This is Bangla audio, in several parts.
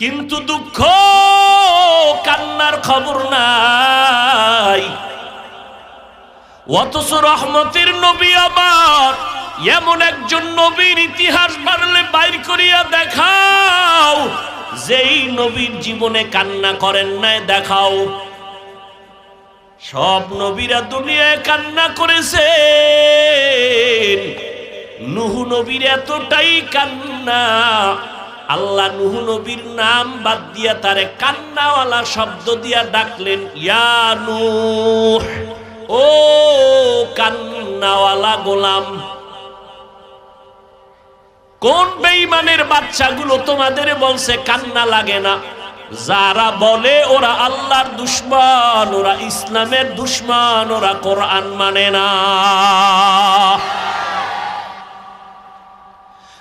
কিন্তু দুঃখ, কান্নার খবর নাই। অথচ রহমতের নবী আবার এমন একজন নবীর ইতিহাস বাড়লে বাইর করিয়া দেখাও। যেই নবীর জীবনে কান্না করেন নাই, দেখাও। সব নবীরা দুনিয়ায় কান্না করেছে নুহু নবীর এতটাই কান্না আল্লাহ নুহু নবীর নাম বাদ দিয়া তারে কান্নাওয়ালা শব্দ দিয়া ডাকলেন, ইয়া ও কান্নাওয়ালা গোলাম, কোন বেঈমানের বাচ্চাগুলো তোমাদের বলছে কান্না লাগে না? যারা বলে ওরা আল্লাহর দুশ্মন, ওরা ইসলামের দুশ্মন, ওরা কোরআন মানে না।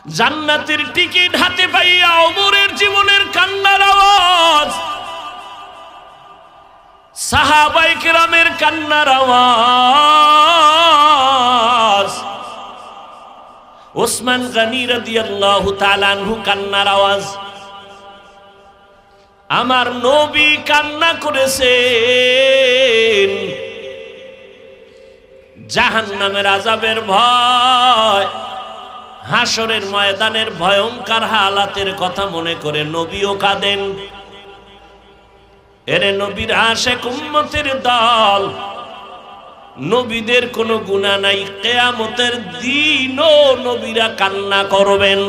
জান্নাতের টিকিট হাতে পাইয়া অমরের জীবনের কান্নার আওয়াজ। সাহাবাই কেরামের কান্নার আওয়াজ। ওসমান গানি রাদিয়াল্লাহু তাআলা আনহু কান্নার আওয়াজ। আমার নবী কান্না করেছেন। জাহান্নামের আজাবের ভয়। হাসরের ময়দানের ভয়ঙ্কর হালাতের কথা মনে করে নবীও কাঁদেন। এরে নবীর হাসে কুম্মতের দল, নবীদের কোনো গুণা নাই, কেয়ামতের দিনও নবীরা কান্না করবেন।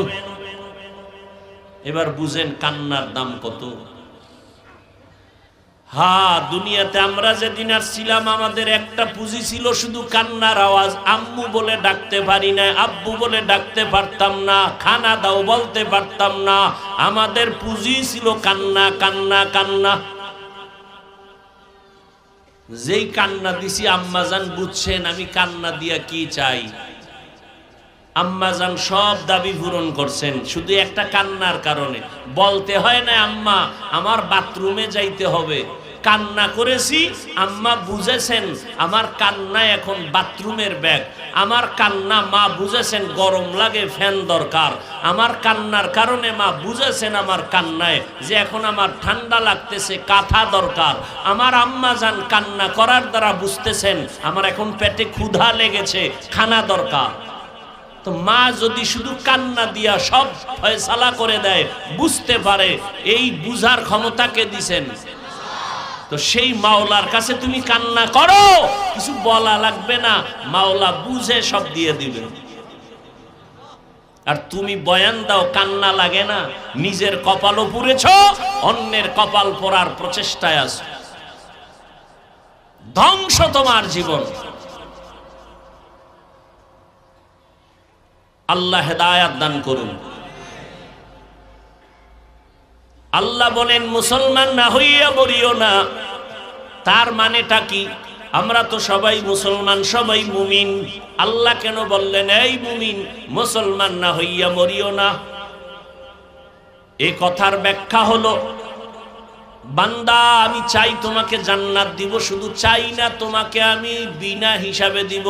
এবার বুঝেন কান্নার দাম কত। হা, দুনিয়াতে আমরা যেদিন আসছিলাম, আমাদের একটা পুঁজি ছিল শুধু কান্নার আওয়াজ। আম্মু বলে ডাকতে পারি না আব্বু বলে ডাকতে পারতাম না, খানা দাও বলতে পারতাম না। আমাদের পুঁজি ছিল কান্না কান্না কান্না। যেই কান্না দিছি আম্মাজান বুঝছেন আমি কান্না দিয়া কি চাই। আম্মাজান সব দাবি পূরণ করছেন, শুধু একটা কান্নার কারণে। বলতে হয় না, আম্মা, আমার বাথরুমে যাইতে হবে। কান্না করেছি, আম্মা বুঝেছেন আমার কান্না এখন বাথরুমের ব্যাগ। আমার কান্না মা বুঝেছেন গরম লাগে, ফ্যান দরকার। আমার কান্নার কারণে মা বুঝেছেন আমার কান্নায় যে এখন আমার ঠান্ডা লাগতেছে, কাঁথা দরকার। আমার আম্মা যান কান্না করার দ্বারা বুঝতেছেন আমার এখন পেটে ক্ষুধা লেগেছে, খানা দরকার। তো মা যদি শুধু কান্না দিয়া সব ফয়সালা করে দেয়, বুঝতে পারে, এই বুঝার ক্ষমতাকে দিছেন। তো সেই মাওলার কাছে তুমি কান্না করো, কিছু বলা লাগবে না, মাওলা বুঝে সব দিয়ে দিবে। আর তুমি বয়ান দাও, কান্না লাগে না, নিজের কপালও পুড়েছ, অন্যের কপাল পরার প্রচেষ্টায় আছো। ধ্বংস তোমার জীবন। আল্লাহ হেদায়াত দান করুন। আল্লাহ বলেন, মুসলমান না হইয়া মরিও না। তার মানেটা কি? আমরা তো সবাই মুসলমান, সবাই মুমিন। আল্লাহ কেন বললেন, এই মুমিন, মুসলমান না হইয়া মরিও না? এ কথার ব্যাখ্যা হলো, বান্দা, আমি চাই তোমাকে জান্নাত দিব, শুধু চাই না তোমাকে আমি বিনা হিসাবে দিব।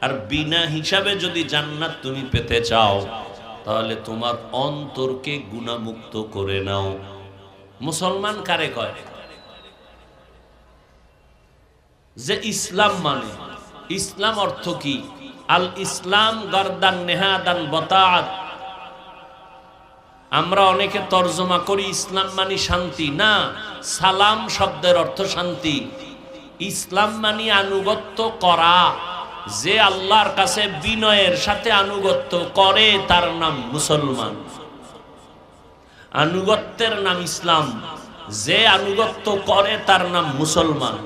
আর বিনা হিসাবে যদি জান্নাত তুমি পেতে চাও তাহলে তোমার অন্তরকে গুণামুক্ত করে নাও। মুসলমান কারে কয়? যে ইসলাম মানে ইসলাম অর্থ কি? আল ইসলাম গরদান নেহাদান বতাত আমরা অনেকে তর্জমা করি, ইসলাম মানে শান্তি। না, সালাম শব্দের অর্থ শান্তি। ইসলাম মানে আনুগত্য করা। যে আল্লাহর কাছে বিনয়ের সাথে আনুগত্য করে, তার নাম মুসলমান। আনুগত্যের নাম ইসলাম। যে আনুগত্য করে, তার নাম মুসলমান।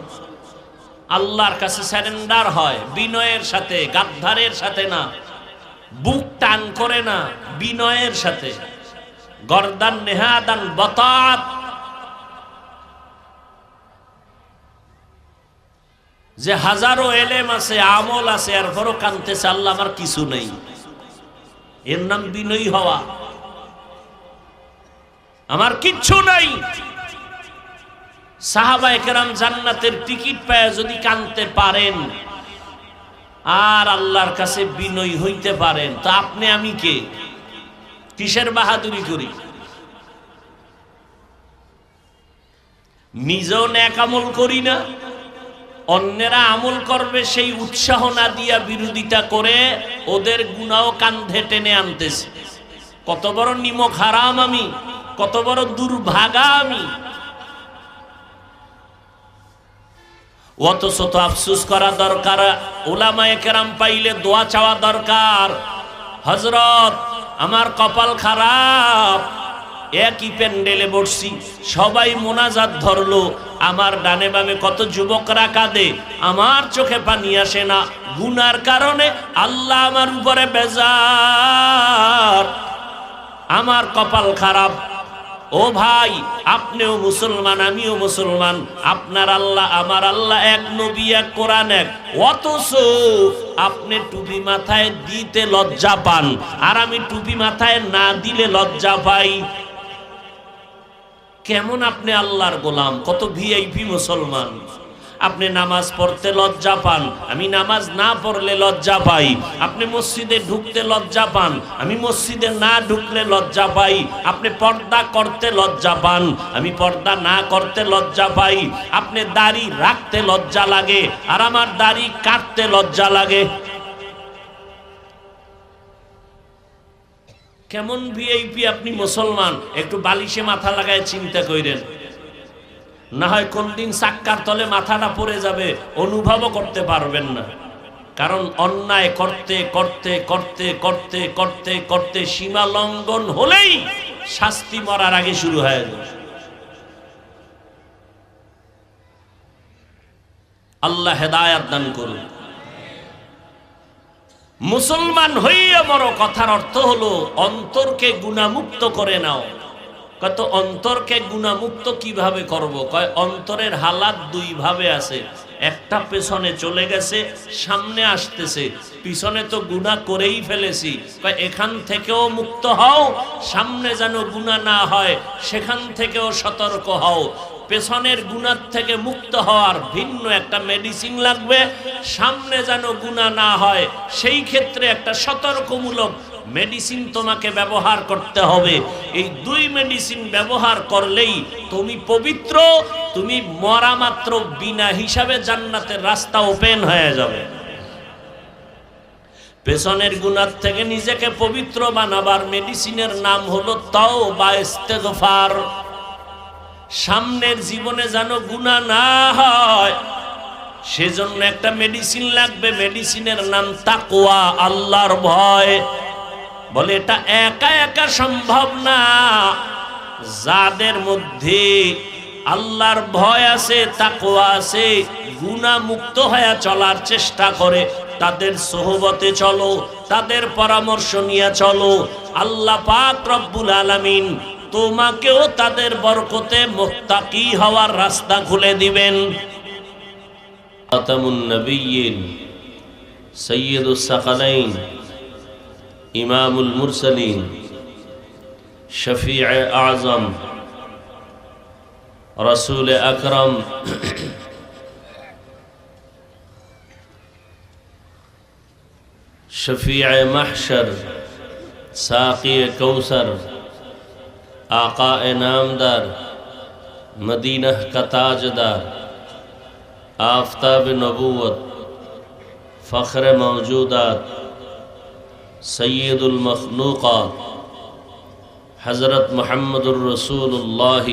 আল্লাহর কাছে স্যারেন্ডার হয়, বিনয়ের সাথে গাদ্ধারের সাথে না। বুক টান করে না, বিনয়ের সাথে। গর্দান নেহাদান বতাত। যে হাজারো এলেম আছে, আমল আছে এরপরও কানতেছে, আল্লাহ আমার কিছু নেই। এর নাম বিনয়ী হওয়া। আমার কিচ্ছু নাই। সাহাবা একরাম জান্নাতের টিকিট পায় যদি কানতে পারেন। আর আল্লাহর কাছে বিনয়ী হইতে পারেন। তো আপনি, আমি কে? কিসের বাহাদুরি করি? নিজেও ন্যাক আমল করি না। অন্যেরা আমল করবে সেই উৎসাহ না দিয়া বিরোধিতা করে, ওদের গুণাও কান্ধে টেনে আনতেছে। কত বড় নিমক হারাম আমি, কত বড় দুর্ভাগা আমি। অথচ তো আফসুস করা দরকার, ওলামায়ে কেরাম পাইলে দোয়া চাওয়া দরকার। হজরত আমার কপাল খারাপ। একই প্যান্ডেলে বসছি। সবাই মোনাজাত ধরলো। আমার ডানে বামে কত যুবকরা কাঁদে। আমার চোখে পানি আসে না। গুনার কারণে আল্লাহ আমার উপরে বেজার। আমার কপাল খারাপ। ও ভাই, আপনিও মুসলমান, আমিও মুসলমান। আপনার আল্লাহ, আমার আল্লাহ এক নবী, এক কোরআন, এক। অথচ আপনি টুপি মাথায় দিতে লজ্জা পান। আর আমি টুপি মাথায় না দিলে লজ্জা পাই। কেমন আপনি আল্লাহর গোলাম? কত ভিআইপি মুসলমান। আপনি নামাজ পড়তে লজ্জা পান। আমি নামাজ না পড়লে লজ্জা পাই। আপনি মসজিদে ঢুকতে লজ্জা পান। আমি মসজিদে না ঢুকলে লজ্জা পাই। আপনি পর্দা করতে লজ্জা পান। আমি পর্দা না করতে লজ্জা পাই। আপনি দাড়ি রাখতে লজ্জা লাগে। আর আমার দাড়ি কাটতে লজ্জা লাগে। কেমন ভিআইপি আপনি মুসলমান? একটু বালিশে মাথা লাগায় চিন্তা কইরেন। না হয় কোন দিন চাক্কার তলে মাথাটা পড়ে যাবে, অনুভবও করতে পারবেন না। কারণ অন্যায় করতে করতে করতে করতে করতে করতে সীমা লঙ্ঘন হলেই শাস্তি মরার আগে শুরু হয়ে যায়। আল্লাহ হেদায়াত দান করুন। মুসলমান হইয়া বড় কথার অর্থ হলো অন্তরকে গুণামুক্ত করে নাও। কত অন্তরকে গুণামুক্ত কীভাবে করব? কয়, অন্তরের হালাত দুই ভাবে আছে। একটা পেছনে চলে গেছে, সামনে আসতেছে। পিছনে তো গুণা করেই ফেলেছি। এখান থেকেও মুক্ত হও, সামনে যেন গুণা না হয়, সেখান থেকেও সতর্ক হও। পেছনের গুণার থেকে মুক্ত হওয়ার ভিন্ন একটা মেডিসিন লাগবে। সামনে যেন গুণা না হয়, সেই ক্ষেত্রে একটা সতর্কমূলক মেডিসিন তোমাকে ব্যবহার করতে হবে। এই দুই মেডিসিন ব্যবহার করলেই তুমি পবিত্র, তুমি মরা মাত্র বিনা হিসাবে জান্নাতের রাস্তা ওপেন হয়ে যাবে। পেছনের গুণার থেকে নিজেকে পবিত্র বানাবার মেডিসিনের নাম হলো তাও বা ইস্তেগফার। সামনের জীবনে যেন গুণা না হয়, সেজন্য একটা মেডিসিন লাগবে মেডিসিনের নাম তাকোয়া আল্লাহর ভয়। বলে এটা একা একা সম্ভব না। যাদের মধ্যে আল্লাহর ভয় আছে তাকোয়া আছে গুণা মুক্ত হয়ে চলার চেষ্টা করে, তাদের সোহবতে চলো, তাদের পরামর্শ নিয়ে চলো। আল্লাহ পাক রব্বুল আলামিন তোমাকেও তাদের বরকতে মোত্তাকি হওয়ার রাস্তা খুলে দিবেন। সৈয়দুসাকালাইন ইমামুল মুরসালিন শফি আজম, রসুল আকরম। শফি মাহসর সাকি কৌসর آقا نامدار مدینہ کا تاجدار، آفتاب نبوت، فخر موجودات، سید المخلوقات، حضرت محمد الرسول اللہ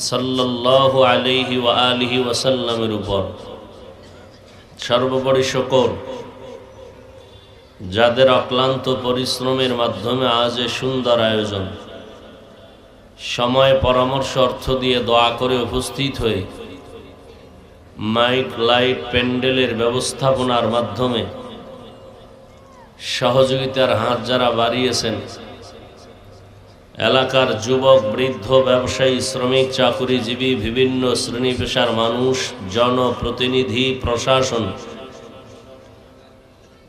صلی اللہ علیہ وآلہ وسلم উপর সর্বোপরি شکور যাদের অক্লান্ত পরিশ্রমের মাধ্যমে আজ এ সুন্দর আয়োজন। সময় পরামর্শ অর্থ দিয়ে দোয়া করে উপস্থিত হয়ে মাইক, লাইট, প্যান্ডেলের ব্যবস্থাপনার মাধ্যমে সহযোগিতার হাত যারা বাড়িয়েছেন, এলাকার যুবক, বৃদ্ধ, ব্যবসায়ী, শ্রমিক, চাকুরিজীবী, বিভিন্ন শ্রেণি পেশার মানুষ, জনপ্রতিনিধি, প্রশাসন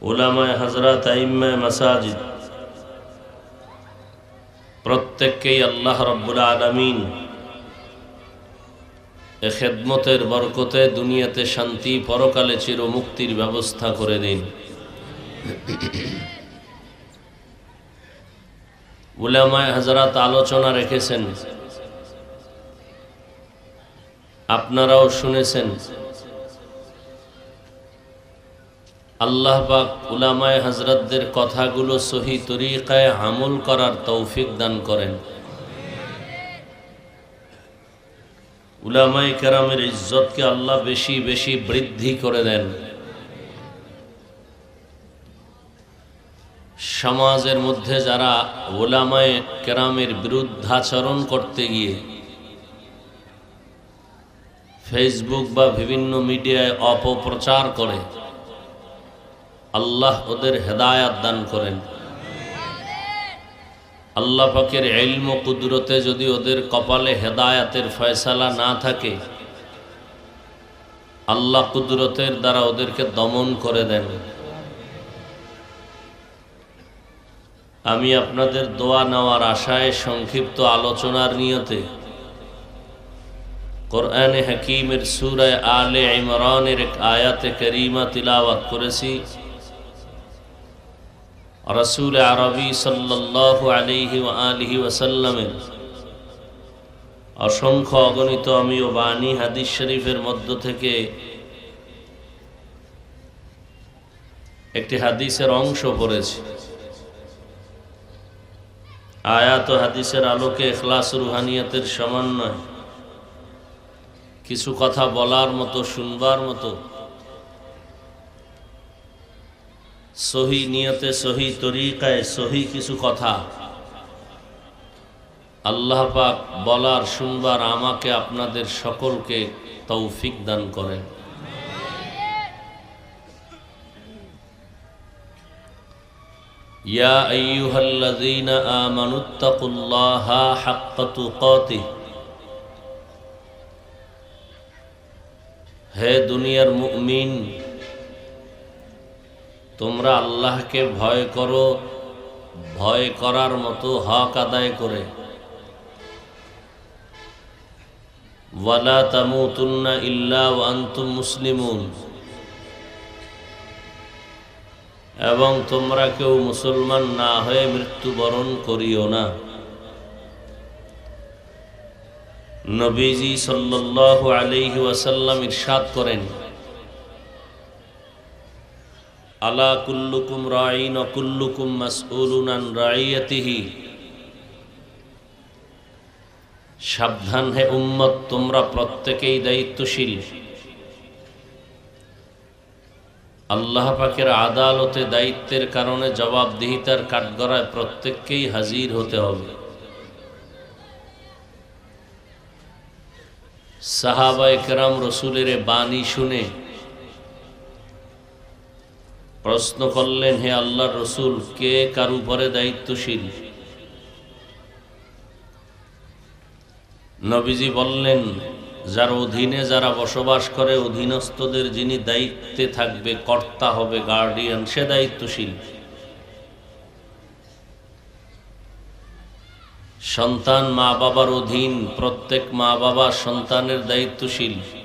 উলামায় হজরত মাসাজিদ। প্রত্যেককেই আল্লাহ রব্বুল আলমিন এ খেদমতের বরকতে দুনিয়াতে শান্তি, পরকালে চির মুক্তির ব্যবস্থা করে দিন। উলামায় হাজারাত আলোচনা রেখেছেন। আপনারাও শুনেছেন। আল্লাহ পাক উলামায় হজরতদের কথাগুলো সহি তরিকায় আমল করার তৌফিক দান করেন। উলামায় কেরামের ইজ্জতকে আল্লাহ বেশি বেশি বৃদ্ধি করে দেন। সমাজের মধ্যে যারা ওলামায় কেরামের বিরুদ্ধাচরণ করতে গিয়ে ফেসবুক বা বিভিন্ন মিডিয়ায় অপপ্রচার করে আল্লাহ ওদের হেদায়াত দান করেন। আল্লাহ পাকের এলম কুদরতে যদি ওদের কপালে হেদায়াতের ফয়সালা না থাকে, আল্লাহ কুদরতের দ্বারা ওদেরকে দমন করে দেন। আমি আপনাদের দোয়া নেওয়ার আশায় সংক্ষিপ্ত আলোচনার নিয়তে কোরআন হাকিমের সুরায় আলে ইমরানের এক আয়াতে করিমা তিলাওয়াত করেছি। রসুল আরবি সাল্লাহ আলিহি আলিহি ওয়াসাল্লামের অসংখ্য অগণিত আমি ও বাণী হাদিস শরীফের মধ্য থেকে একটি হাদিসের অংশ পড়েছি। আয়াত হাদিসের আলোকে এখলাস রুহানিয়াতের সমন্বয় কিছু কথা বলার মতো, শুনবার মতো সহি নিয়তে, সহি তরিকায়, সহি কিছু কথা। আল্লাহ পাক বলার, শুনবার, আমাকে আপনাদের সকলকে তৌফিক দান করেন। ইয়া আইয়ুহাল্লাযীনা আমানুত্তাকুল্লাহা হাক্কা তুকাতিহ। হে দুনিয়ার মুমিন তোমরা আল্লাহকে ভয় করো, ভয় করার মতো হক আদায় করে। ওয়ালা তামুতুন্না মুসলিমুন। এবং তোমরা কেউ মুসলমান না হয়ে মৃত্যুবরণ করিও না। নবীজি সাল্লাল্লাহু আলাইহি ওয়াসাল্লাম ইরশাদ করেন আলা কুল্লুকুম রাইন ও কুল্লুকুম মাসউলুন আন রাইয়াতিহি। সাবধান হে উম্মত, তোমরা প্রত্যেকেই দায়িত্বশীল। আল্লাহ পাকের আদালতে দায়িত্বের কারণে জবাবদিহিতার কাঠগড়ায় প্রত্যেককেই হাজির হতে হবে। সাহাবা একরাম রসুলের বাণী শুনে প্রশ্ন করলেন, হে আল্লাহ রসুল, কে কার উপরে দায়িত্বশীল? নবীজি বললেন, যার অধীনে যারা বসবাস করে, অধীনস্থদের যিনি দায়িত্বে থাকবে, কর্তা হবে গার্ডিয়ান সে দায়িত্বশীল। সন্তান মা বাবার অধীন, প্রত্যেক মা বাবা সন্তানের দায়িত্বশীল।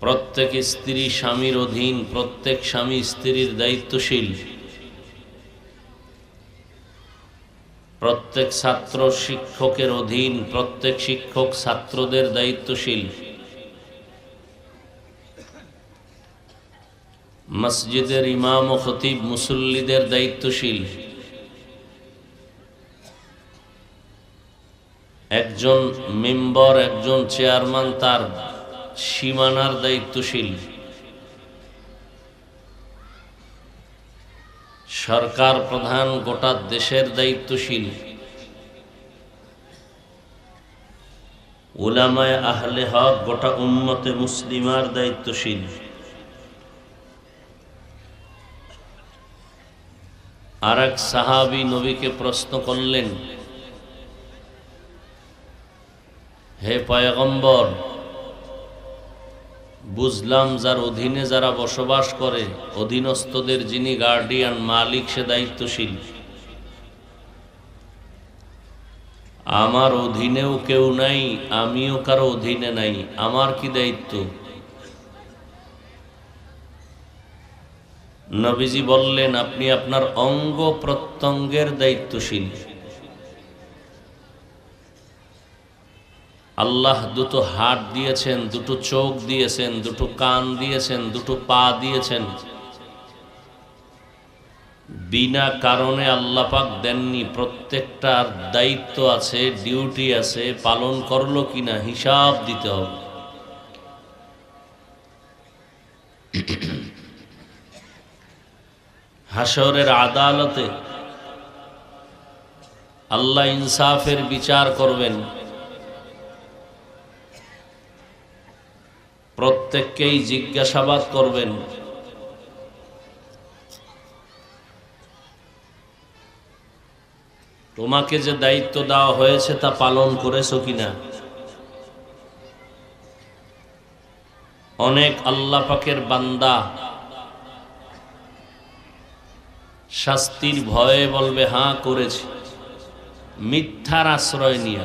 প্রত্যেক স্ত্রী স্বামীর অধীন, প্রত্যেক স্বামী স্ত্রীর দায়িত্বশীল। প্রত্যেক ছাত্র শিক্ষকের অধীন, প্রত্যেক শিক্ষক ছাত্রদের দায়িত্বশীল। মসজিদের ইমাম ও খতিব মুসল্লিদের দায়িত্বশীল। একজন মেম্বার, একজন চেয়ারম্যান তার সীমানার দায়িত্বশীল। সরকার প্রধান গোটা দেশের দায়িত্বশীল। উলামায় আহলে হক গোটা উম্মতে মুসলিমার দায়িত্বশীল। আর এক সাহাবি নবীকে প্রশ্ন করলেন, হে পয়গম্বর বুঝলাম যার অধীনে যারা বসবাস করে, অধীনস্থদের যিনি গার্ডিয়ান মালিক, সে দায়িত্বশীল। আমার অধীনেও কেউ নাই, আমিও কারও অধীনে নাই, আমার কি দায়িত্ব? নবীজি বললেন, আপনি আপনার অঙ্গ প্রত্যঙ্গের দায়িত্বশীল। আল্লাহ দুটো হাত দিয়েছেন, দুটো চোখ দিয়েছেন, দুটো কান দিয়েছেন, দুটো পা দিয়েছেন। বিনা কারণে আল্লাহ পাক দেননি প্রত্যেকটার দায়িত্ব আছে, ডিউটি আছে, পালন করল কিনা হিসাব দিতে হবে। হাসরের আদালতে আল্লাহ ইনসাফের বিচার করবেন। প্রত্যেককেই জিজ্ঞাসাবাদ করবেন। তোমাকে যে দায়িত্ব দেওয়া হয়েছে তা পালন করেছ কিনা? অনেক আল্লাহ পাকের বান্দা শাস্তির ভয়ে বলবে, হাঁ করেছি। মিথ্যার আশ্রয় নিয়ে।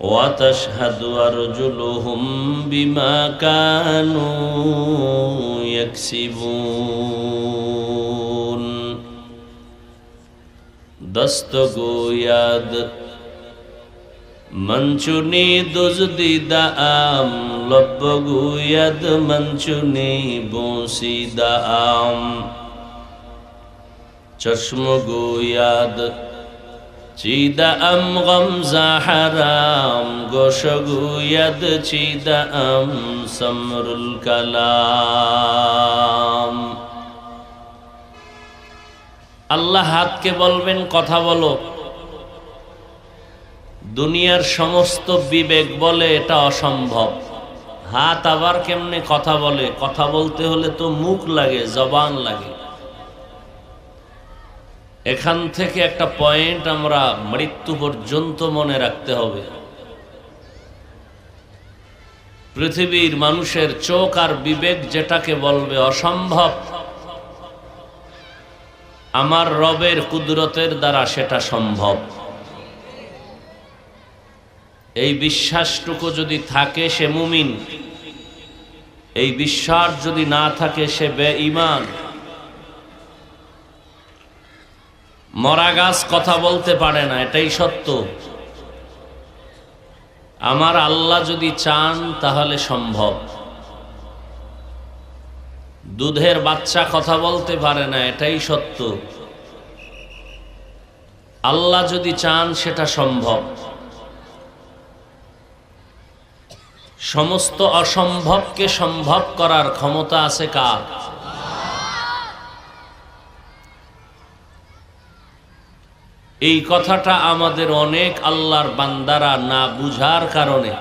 وتشهد أرجلهم بما كانوا يكسبون دستگوید منچونی دزدی دام لبگوید منچونی بوسی دام چشم گوید چیده চিদাম গমজা হারাম গোসগুয়াদ সমরুল কালাম আল্লাহ হাতকে বলবেন, কথা বলো। দুনিয়ার সমস্ত বিবেক বলে এটা অসম্ভব। হাত আবার কেমনে কথা বলে? কথা বলতে হলে তো মুখ লাগে, জবান লাগে। এখান থেকে একটা পয়েন্ট আমরা মৃত্যু পর্যন্ত মনে রাখতে হবে। পৃথিবীর মানুষের চোখ আর বিবেক যেটাকে বলবে অসম্ভব। আমার রবের কুদরতের দ্বারা সেটা সম্ভব। এই বিশ্বাসটুকু যদি থাকে সে মুমিন, এই বিশ্বাস যদি না থাকে সে বে ইমান মরা গাছ কথা বলতে পারে না, এটাই সত্য। আমার আল্লাহ যদি চান, তাহলে সম্ভব। দুধের বাচ্চা কথা বলতে পারে না, এটাই সত্য। আল্লাহ যদি চান, সেটা সম্ভব। সমস্ত অসম্ভবকে সম্ভব করার ক্ষমতা আছে কার? এই কথাটা আমাদের অনেক আল্লাহর বান্দারা না বুঝার কারণে।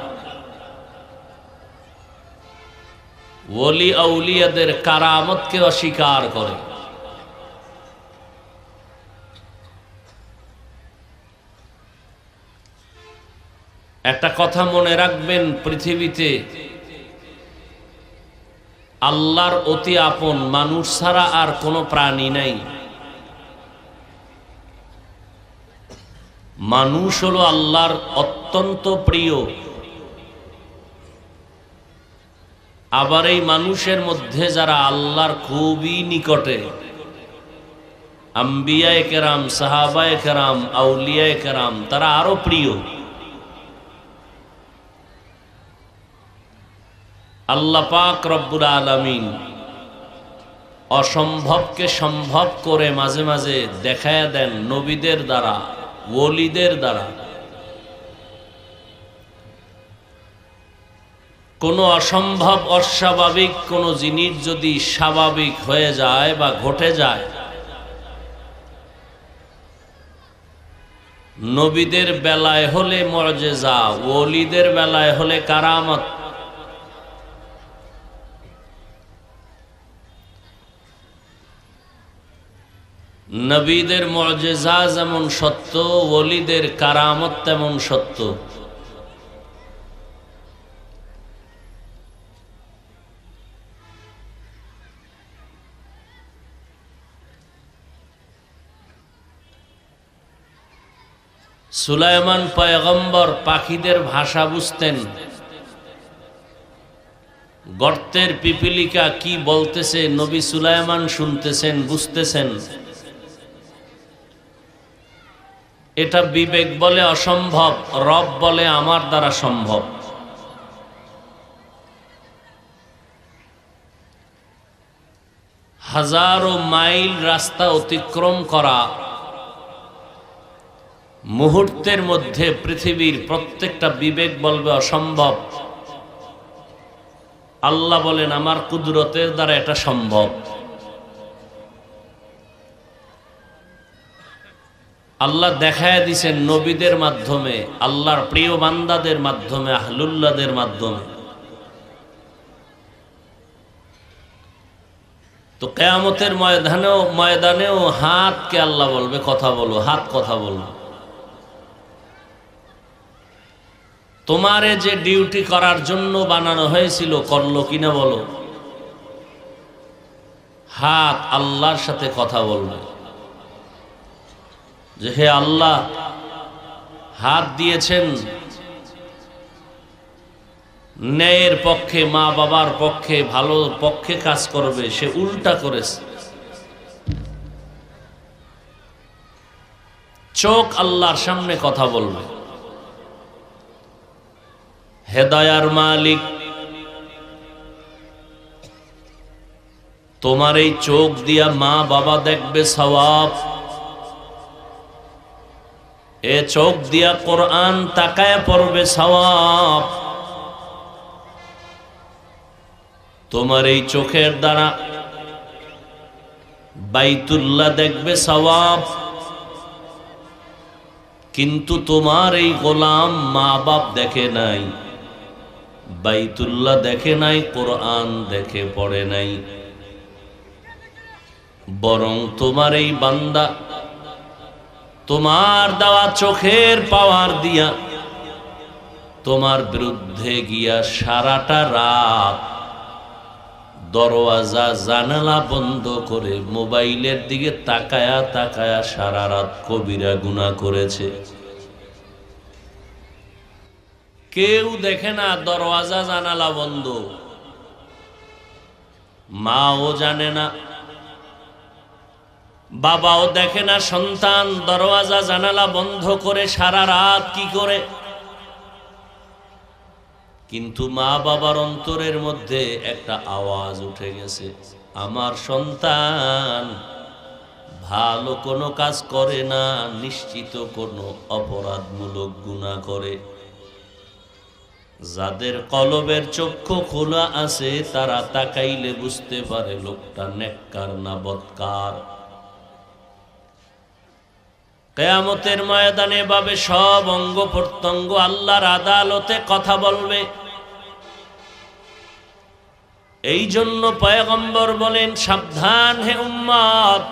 ওলি আউলিয়াদের কারামতকে অস্বীকার করে। একটা কথা মনে রাখবেন, পৃথিবীতে আল্লাহর অতি আপন মানুষ ছাড়া আর কোনো প্রাণী নাই। মানুষ হলো আল্লাহর অত্যন্ত প্রিয়। আবার এই মানুষের মধ্যে যারা আল্লাহর খুবই নিকটে, আম্বিয়ায় কেরাম, সাহাবায় কেরাম, আউলিয়ায় কেরাম, তারা আরও প্রিয়। আল্লাহ পাক রব্বুল আলমিন অসম্ভবকে সম্ভব করে মাঝে মাঝে দেখায় দেন নবীদের দ্বারা। ওলিদের দ্বারা। কোনো অসম্ভব অস্বাভাবিক, কোনো জিনিস যদি স্বাভাবিক হয়ে যায় বা ঘটে যায়, নবীদের বেলায় হলে মর্যাদা, ওলিদের বেলায় হলে কারামত। নবীদের মজেজা যেমন সত্য, ওলিদের কারামত তেমন সত্য। সুলাইমান পয়গম্বর পাখিদের ভাষা বুঝতেন। গর্তের পিপিলিকা কি বলতেছে, নবী সুলাইমান শুনতেছেন, বুঝতেছেন। এটা বিবেক বলে অসম্ভব, রব বলে আমার দ্বারা সম্ভব। হাজারো মাইল রাস্তা অতিক্রম করা মুহূর্তের মধ্যে পৃথিবীর প্রত্যেকটা বিবেক বলবে অসম্ভব। আল্লাহ বলেন, আমার কুদরতের দ্বারা এটা সম্ভব। আল্লাহ দেখায় দিছেন নবীদের মাধ্যমে, আল্লাহর প্রিয় বান্দাদের মাধ্যমে আহলুল্লাদের মাধ্যমে। তো কেয়ামতের ময়দানেও ময়দানেও হাতকে আল্লাহ বলবে, কথা বলো, হাত কথা বলো। তোমারে যে ডিউটি করার জন্য বানানো হয়েছিল, করল কিনা বলো। হাত আল্লাহর সাথে কথা বলবে। যে হে আল্লাহ, হাত দিয়েছেন ন্যায়ের পক্ষে, মা বাবার পক্ষে, ভালো পক্ষে কাজ করবে, সে উল্টা করেছে। চোখ আল্লাহর সামনে কথা বলবে। হেদায়ার মালিক, তোমার এই চোখ দিয়া মা বাবা দেখবে সওয়াব। এ চোখ দিয়া কোরআন তাকায় পড়বে সওয়াব। তোমার এই চোখের দ্বারা বাইতুল্লাহ দেখবে সওয়াব। কিন্তু তোমার এই গোলাম মা বাপ দেখে নাই, বাইতুল্লাহ দেখে নাই, কোরআন দেখে পড়ে নাই। বরং তোমার এই বান্দা তোমার দেওয়া চোখের পাওয়ার দিয়া তোমার বিরুদ্ধে গিয়া সারাটা রাত দরওয়াজা, জানালা বন্ধ করে মোবাইলের দিকে তাকায়া তাকায়া সারা রাত কবিরা গুণা করেছে। কেউ দেখে না দরওয়াজা, জানালা বন্ধ। মাও জানে না বাবাও দেখে না সন্তান, দরওয়াজা, জানালা বন্ধ করে সারা রাত কি করে? কিন্তু মা বাবার অন্তরের মধ্যে একটা আওয়াজ উঠে গেছে, আমার সন্তান, ভালো কোনো কাজ করে না, নিশ্চিত কোনো অপরাধমূলক গুণা করে। যাদের কলবের চক্ষু খোলা আছে, তারা তাকাইলে বুঝতে পারে লোকটা নেককার না বৎকার। কেয়ামতের ময়দানে বাবে সব অঙ্গ প্রত্যঙ্গ আল্লাহর আদালতে কথা বলবে। এই জন্য পয়গম্বর বলেন, সাবধান হে উম্মত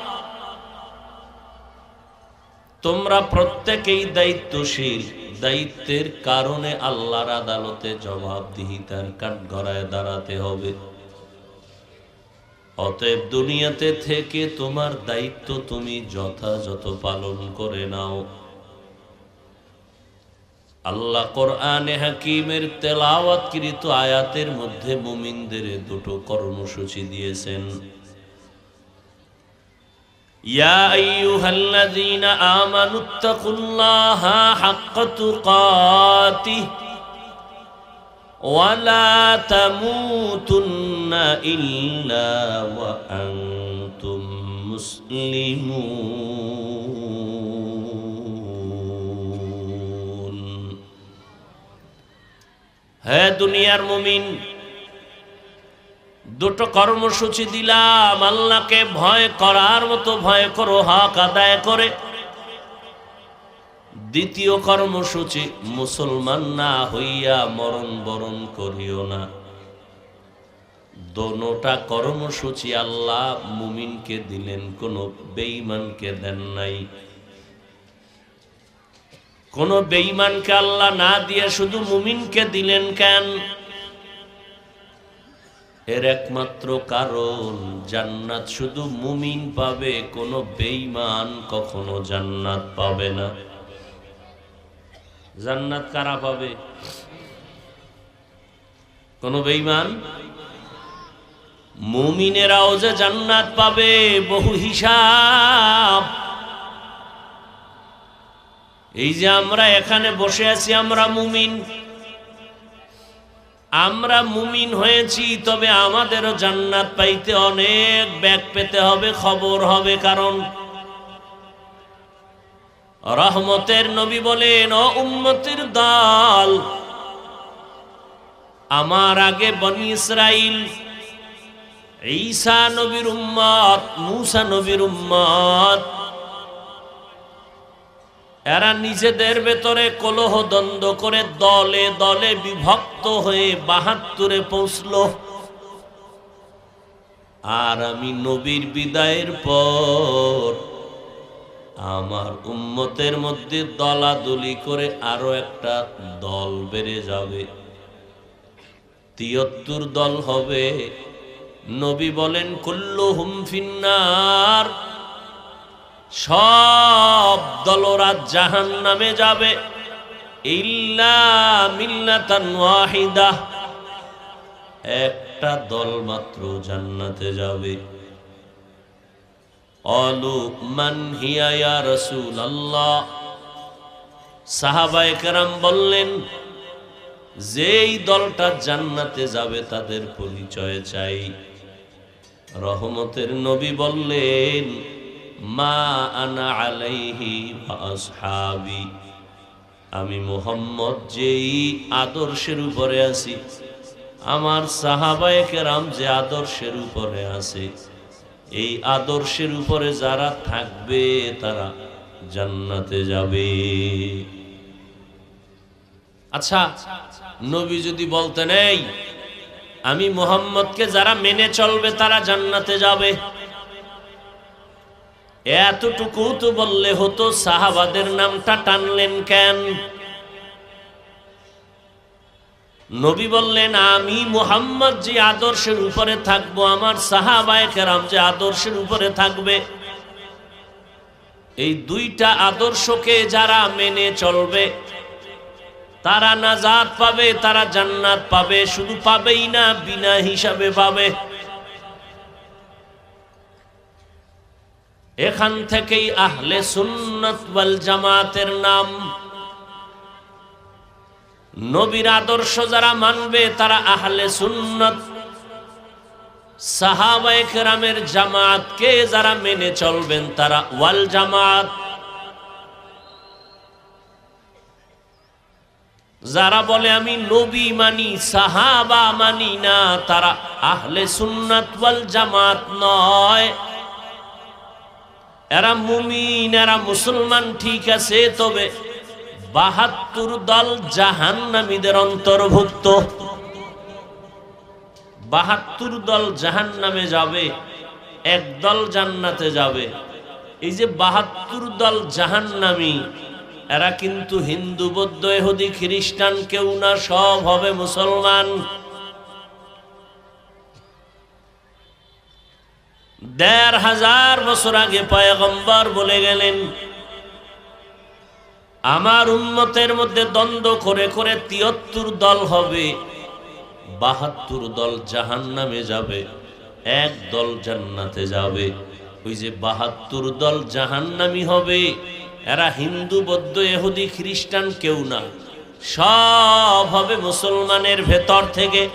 তোমরা প্রত্যেকেই দায়িত্বশীল। দায়িত্বের কারণে আল্লাহর আদালতে জবাবদিহিতার কাঠগড়ায় দাঁড়াতে হবে। অতএব দুনিয়াতে থেকে তোমার দায়িত্ব তুমি যথাযথ পালন করে নাও। আল্লাহ কোরআনে হাকিমের তেলাওয়াতকৃত আয়াতের মধ্যে মুমিনদের দুটো কর্মসূচি দিয়েছেন। ইয়া আইয়ুহাল্লাযীনা আমানুত্তাকুল্লাহা হাক্কা তুকাতিহি। ولا تموتن إلا وأنتم مسلمون হ্যাঁ দুনিয়ার মুমিন দুটো কর্মসূচি দিলাম আল্লাহকে ভয় করার মতো ভয় করো হক আদায় করে দ্বিতীয় কর্মসূচি, মুসলমান না হইয়া মরণ বরণ করিও না। দোনোটা কর্মসূচি আল্লাহ মুমিনকে দিলেন, কোন বেঈমানকে দেন নাই। কোন বেঈমানকে আল্লাহ না দিয়ে শুধু মুমিনকে দিলেন কেন? এর একমাত্র কারণ, জান্নাত শুধু মুমিন পাবে, কোনো বেঈমান কখনো জান্নাত পাবে না। জান্নাত কারা পাবে? কোন বেইমান মুমিনেরাও যে জান্নাত পাবে, বহু হিসাব। এই যে আমরা এখানে বসে আছি, আমরা মুমিন। আমরা মুমিন হয়েছি, তবে আমাদেরও জান্নাত পাইতে অনেক ব্যাগ পেতে হবে, খবর হবে, কারণ রহমতের নবী বলেন, ও উম্মতের দল, আমার আগে বনি ইসরাইল, ঈসা নবীর উম্মত, মুসা নবীর উম্মত, এরা নিজেদের ভেতরে কলহ দ্বন্দ্ব করে দলে দলে বিভক্ত হয়ে বাহাত্তরে পৌঁছল। আর আমি নবীর বিদায়ের পর আমার উম্মতের মধ্যে দলাদলি করে আরও একটা দল বেড়ে যাবে। তিয়াত্তর দল হবে। নবী বলেন কুল্লু হুম ফিন্নার। সব দলরা জাহান নামে যাবে একটা দল মাত্র জান্নাতে যাবে। অলু মান হিয়া ইয়া রাসূল আল্লাহ সাহাবায়ে কেরাম বললেন, যেই দলটা জান্নাতে যাবে তাদের পরিচয় চাই। রহমতের নবী বললেন, মা আনা আলাইহি আসহাবি। আমি মোহাম্মদ যেই আদর্শের উপরে আছি, আমার সাহাবায়ে কেরাম যে আদর্শের উপরে আছে। এই আদর্শের উপরে যারা থাকবে, তারা জান্নাতে যাবে। আচ্ছা নবী যদি বলতে এই, আমি মোহাম্মদকে যারা মেনে চলবে, তারা জান্নাতে যাবে। এতটুকু তো বললে হতো, সাহাবাদের নামটা টানলেন কেন? নবী বললেন, আমি মোহাম্মদ যে আদর্শের উপরে থাকব, আমার সাহাবায় কেরাম যে আদর্শের উপরে থাকবে। এই দুইটা আদর্শকে যারা মেনে চলবে, তারা নাজাত পাবে, তারা জান্নাত পাবে, শুধু পাবেই না, বিনা হিসাবে পাবে। এখান থেকেই আহলে সুন্নত জামাতের নাম নবীর আদর্শ যারা মানবে তারা আহলে সুন্নত। সাহাবায়ে কেরামের জামাতকে যারা মেনে চলবেন তারা ওয়াল জামাত। যারা বলে আমি নবী মানি, সাহাবা মানি না, তারা আহলে সুন্নাত ওয়াল জামাত নয়। এরা মুমিন, এরা মুসলমান ঠিক আছে, তবে বাহাত্তর দল জাহান্নামীদের অন্তর্ভুক্ত। বাহাত্তর দল জাহান্নামে যাবে, এক দল জান্নাতে যাবে। এই যে বাহাত্তর দল জাহান্নামী, এরা কিন্তু হিন্দু, বৌদ্ধ এহুদি খ্রিস্টান, কেউ না, সব হবে মুসলমান। দেড় হাজার বছর আগে পয়গম্বর বলে গেলেন আমার উন্মতের মধ্যে দ্বন্দ্ব করে করে তিয়াত্তর দল হবে, বাহাত্তর দল জাহান নামে যাবে, এক দল জান্নাতে যাবে। ওই যে বাহাত্তর দল জাহান্নামি হবে, এরা হিন্দু, বৌদ্ধ এহুদি খ্রিস্টান কেউ না। সব হবে মুসলমানের ভেতর থেকে